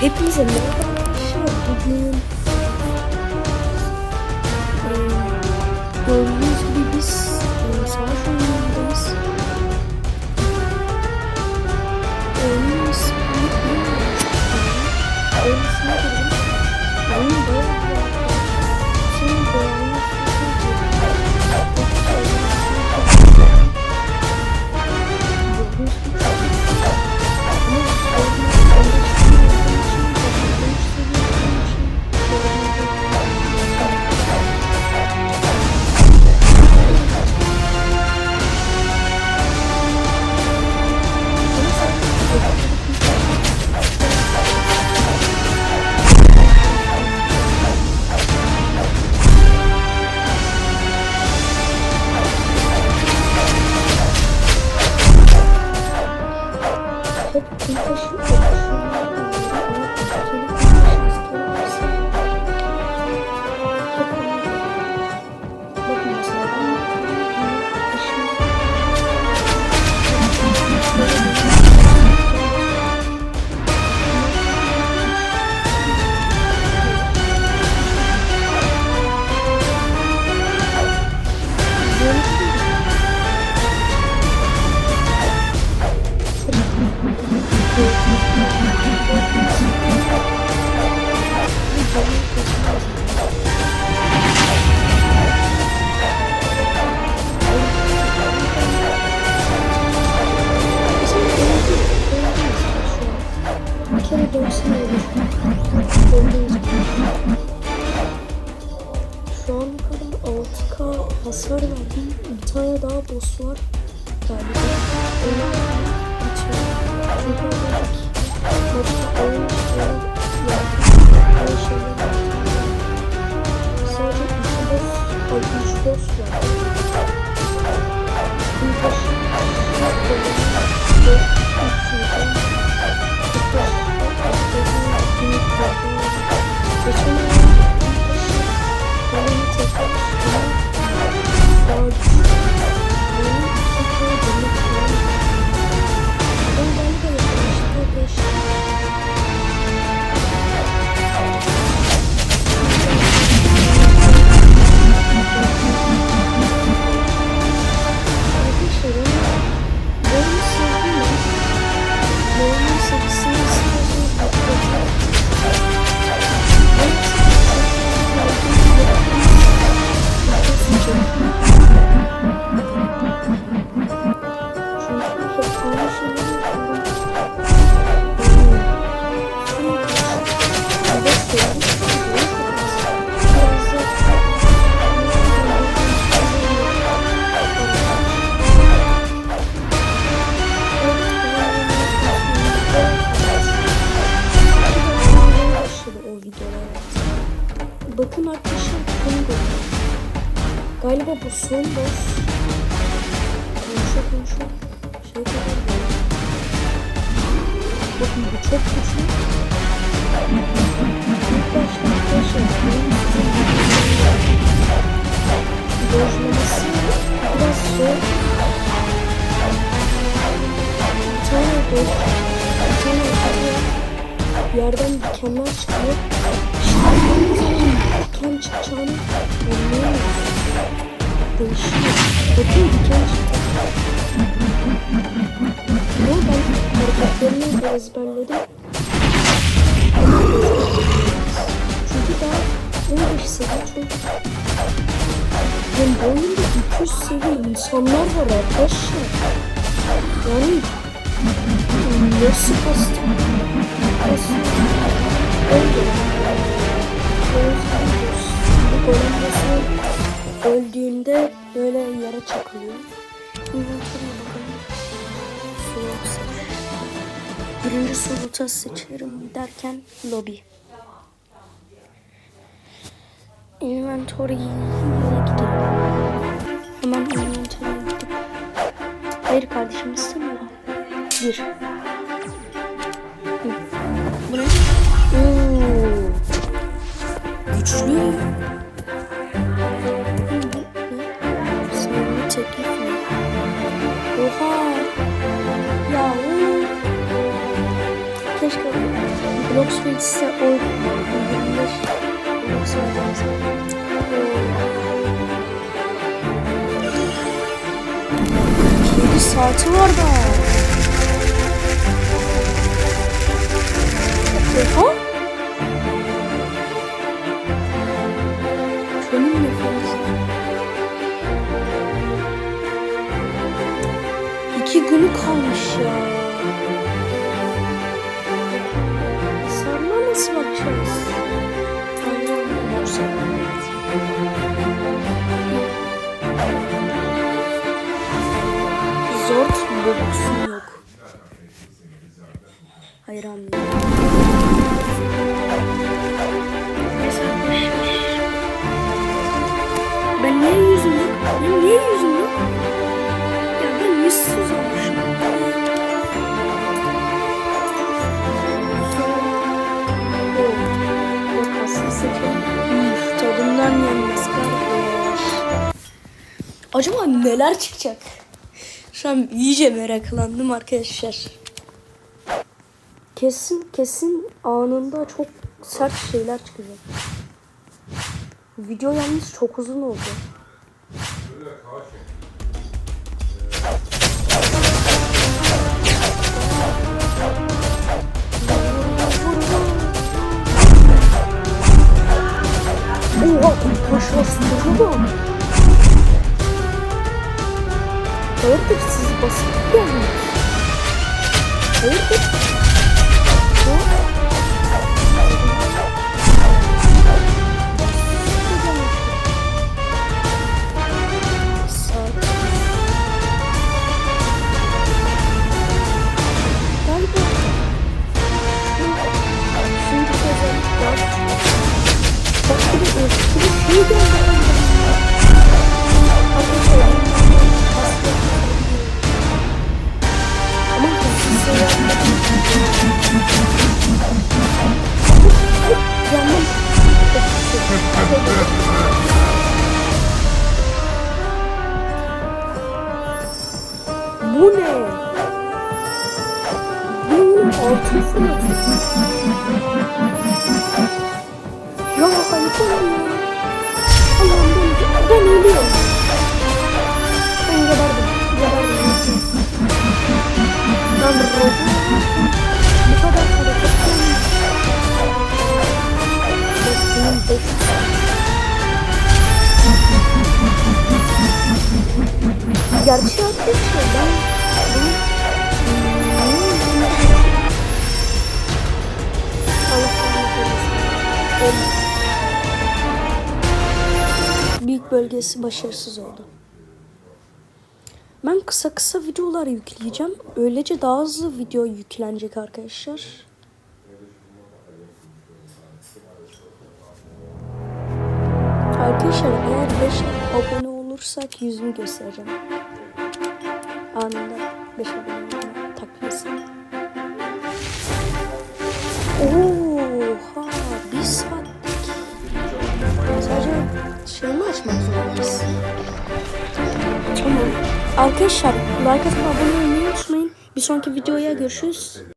Hepinize merhaba arkadaşlar. Bugün boss var. Galiba. Onu bitiyor. Çünkü oradaki maçta oyun. Her şeyler yaptım. Sadece 2 boss, ay 3 boss var. Bir boss, Bakın arkadaşlar da. Galiba bu son boss. Konuşa konuşa şey kadar böyle. Bakın bu çok güçlü. İlk başta arkadaşlar benim size dojlaması biraz zor. Bir tane doj, bir tane ödül yerden dikenler çıkıyor. Bakın diken çıktı. Ama ben hareketlerini de ezberledim. Çünkü daha 15 seviye çok. Yani bu oyunda 200 seviye insanlar var arkadaşlar. Yani nasıl kastım? Öldüğünde böyle yara çakılıyor. Inventory'e bakalım. Slot. Birinci slota seçerim derken lobby. Inventory'e gidelim. Hemen inventory'e gidip. Hayır kardeşim istemiyorum. Bir. Bu ne? Güçlü. Oha. Ya. oo. Keşke Bloxfield ise o 25 Bloxfield Yedi saati var da. Oha. Anlıyorum. Ben niye yüzüm yok? Ben niye yüzüm yok? Ya ben yüzsüz olmuşum. O kaslı. Üf, tadından yenmez kardeş. Acaba neler çıkacak? Şu an iyice meraklandım arkadaşlar. Kesin kesin anında çok sert şeyler çıkacak. Video yalnız çok uzun oldu. Büyük bölgesi başarısız oldu. Ben kısa kısa videolar yükleyeceğim. Öylece daha hızlı video yüklenecek arkadaşlar. Arkadaşlar eğer 5 abone olursak yüzümü göstereceğim. Anında 5 abone takması. Oha bir saatlik. Sadece şey mi açmak zorundayız? Tamam. Arkadaşlar like atıp abone olmayı unutmayın. Bir sonraki videoya görüşürüz.